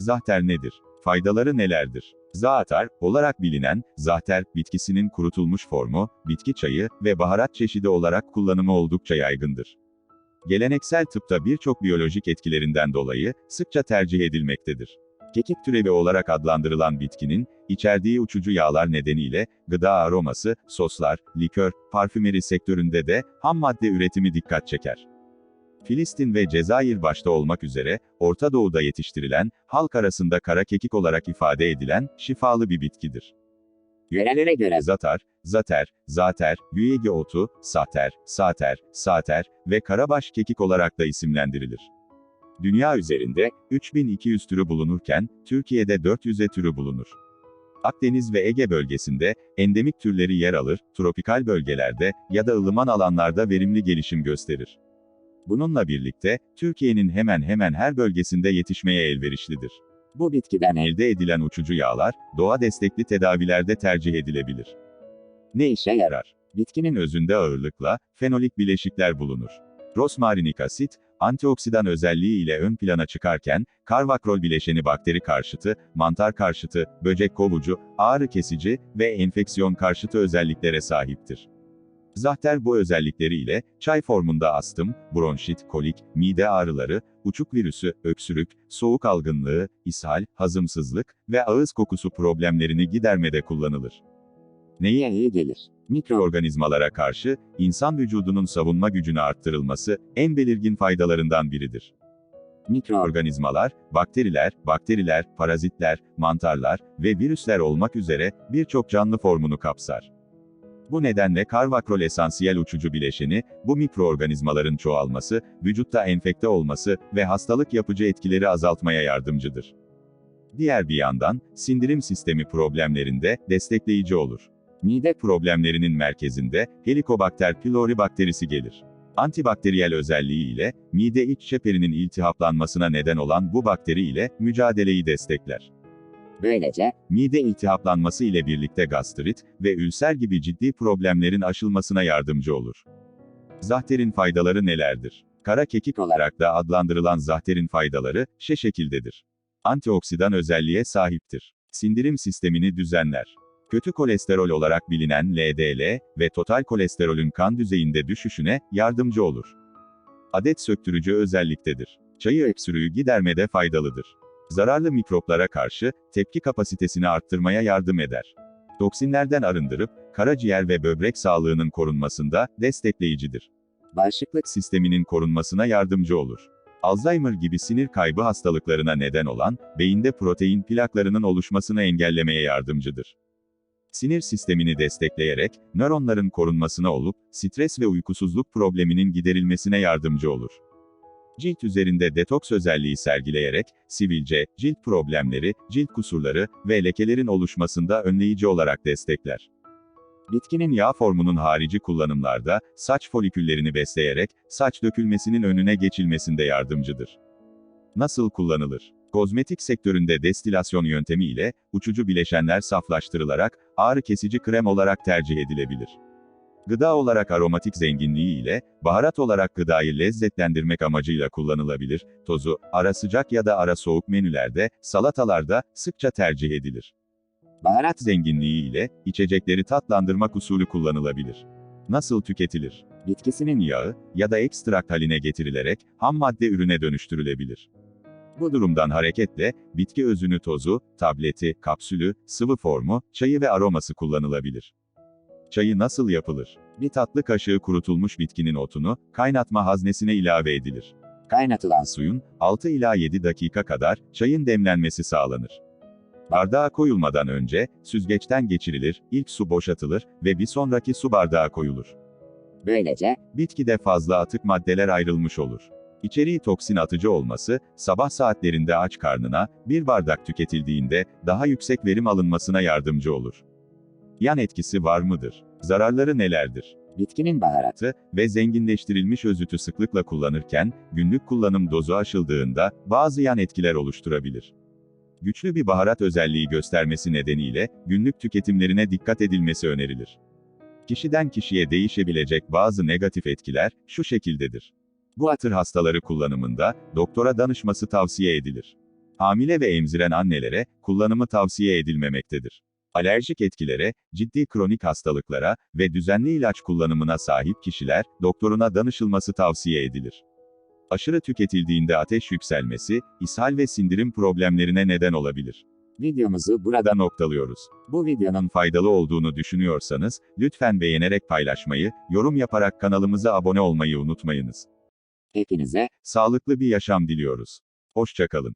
Zahter nedir? Faydaları nelerdir? Zaatar, olarak bilinen, zahter, bitkisinin kurutulmuş formu, bitki çayı ve baharat çeşidi olarak kullanımı oldukça yaygındır. Geleneksel tıpta birçok biyolojik etkilerinden dolayı, sıkça tercih edilmektedir. Kekik türevi olarak adlandırılan bitkinin, içerdiği uçucu yağlar nedeniyle, gıda aroması, soslar, likör, parfümeri sektöründe de, ham madde üretimi dikkat çeker. Filistin ve Cezayir başta olmak üzere, Orta Doğu'da yetiştirilen, halk arasında kara kekik olarak ifade edilen, şifalı bir bitkidir. Yörelere göre Zatar, zater, zater, yüyegi otu, sater, sater, sater ve karabaş kekik olarak da isimlendirilir. Dünya üzerinde 3200 türü bulunurken, Türkiye'de 400'e türü bulunur. Akdeniz ve Ege bölgesinde, endemik türleri yer alır, tropikal bölgelerde ya da ılıman alanlarda verimli gelişim gösterir. Bununla birlikte, Türkiye'nin hemen hemen her bölgesinde yetişmeye elverişlidir. bu bitkiden elde edilen uçucu yağlar, doğa destekli tedavilerde tercih edilebilir. ne işe? Yarar. Bitkinin özünde ağırlıkla, fenolik bileşikler bulunur. Rosmarinik asit, antioksidan özelliği ile ön plana çıkarken, karvakrol bileşeni bakteri karşıtı, mantar karşıtı, böcek kovucu, ağrı kesici ve enfeksiyon karşıtı özelliklere sahiptir. Zahter bu özellikleriyle, çay formunda astım, bronşit, kolik, mide ağrıları, uçuk virüsü, öksürük, soğuk algınlığı, ishal, hazımsızlık ve ağız kokusu problemlerini gidermede kullanılır. Neye iyi gelir? Mikro Mikroorganizmalara karşı, insan vücudunun savunma gücünü arttırılması, en belirgin faydalarından biridir. mikro Organizmalar, bakteriler, bakteriler, parazitler, mantarlar ve virüsler olmak üzere, birçok canlı formunu kapsar. Bu nedenle karvakrol esansiyel uçucu bileşeni, bu mikroorganizmaların çoğalması, vücutta enfekte olması ve hastalık yapıcı etkileri azaltmaya yardımcıdır. Diğer bir yandan, sindirim sistemi problemlerinde destekleyici olur. Mide problemlerinin merkezinde Helicobacter pylori bakterisi gelir. Antibakteriyel özelliği ile mide iç çeperinin iltihaplanmasına neden olan bu bakteri ile mücadeleyi destekler. Böylece Mide iltihaplanması ile birlikte gastrit ve ülser gibi ciddi problemlerin aşılmasına yardımcı olur. Zahter'in faydaları nelerdir? Kara kekik olarak da adlandırılan zahter'in faydaları, şu şekildedir. Antioksidan özelliğe sahiptir. Sindirim sistemini düzenler. Kötü kolesterol olarak bilinen LDL ve total kolesterolün kan düzeyinde düşüşüne yardımcı olur. Adet söktürücü özelliktedir. Çayı öksürüğü gidermede faydalıdır. Zararlı mikroplara karşı tepki kapasitesini arttırmaya yardım eder. Toksinlerden arındırıp karaciğer ve böbrek sağlığının korunmasında destekleyicidir. bağışıklık Sisteminin korunmasına yardımcı olur. Alzheimer gibi sinir kaybı hastalıklarına neden olan beyinde protein plaklarının oluşmasını engellemeye yardımcıdır. Sinir sistemini destekleyerek nöronların korunmasına olup stres ve uykusuzluk probleminin giderilmesine yardımcı olur. Cilt üzerinde detoks özelliği sergileyerek, sivilce, cilt problemleri, cilt kusurları ve lekelerin oluşmasında önleyici olarak destekler. Bitkinin yağ formunun harici kullanımlarda, saç foliküllerini besleyerek, saç dökülmesinin önüne geçilmesinde yardımcıdır. Nasıl kullanılır? Kozmetik sektöründe destilasyon yöntemi ile, uçucu bileşenler saflaştırılarak, ağrı kesici krem olarak tercih edilebilir. Gıda olarak aromatik zenginliği ile, baharat olarak gıdayı lezzetlendirmek amacıyla kullanılabilir, tozu, ara sıcak ya da ara soğuk menülerde, salatalarda, sıkça tercih edilir. baharat Zenginliği ile, içecekleri tatlandırmak usulü kullanılabilir. Nasıl tüketilir? Bitkisinin yağı, ya da ekstrakt haline getirilerek, ham madde ürüne dönüştürülebilir. Bu durumdan hareketle, bitki özünü tozu, tableti, kapsülü, sıvı formu, çayı ve aroması kullanılabilir. Çayı nasıl yapılır? Bir tatlı kaşığı kurutulmuş bitkinin otunu, kaynatma haznesine ilave edilir. kaynatılan su Suyun, 6 ila 7 dakika kadar, çayın demlenmesi sağlanır. Bardağa koyulmadan önce, süzgeçten geçirilir, ilk su boşatılır ve bir sonraki su bardağa koyulur. böylece Bitkide fazla atık maddeler ayrılmış olur. İçeriği toksin atıcı olması, sabah saatlerinde aç karnına, bir bardak tüketildiğinde, daha yüksek verim alınmasına yardımcı olur. Yan etkisi var mıdır? Zararları nelerdir? bitkinin baharatı ve zenginleştirilmiş özütü sıklıkla kullanırken, günlük kullanım dozu aşıldığında, bazı yan etkiler oluşturabilir. Güçlü bir baharat özelliği göstermesi nedeniyle, günlük tüketimlerine dikkat edilmesi önerilir. Kişiden kişiye değişebilecek bazı negatif etkiler, şu şekildedir. Bu atır hastaları kullanımında, doktora danışması tavsiye edilir. Hamile ve emziren annelere kullanımı tavsiye edilmemektedir. Alerjik etkilere, ciddi kronik hastalıklara ve düzenli ilaç kullanımına sahip kişiler, doktoruna danışılması tavsiye edilir. Aşırı tüketildiğinde ateş yükselmesi, ishal ve sindirim problemlerine neden olabilir. Videomuzu burada noktalıyoruz. bu videonun Faydalı olduğunu düşünüyorsanız, lütfen beğenerek paylaşmayı, yorum yaparak kanalımıza abone olmayı unutmayınız. hepinize Sağlıklı bir yaşam diliyoruz. Hoşçakalın.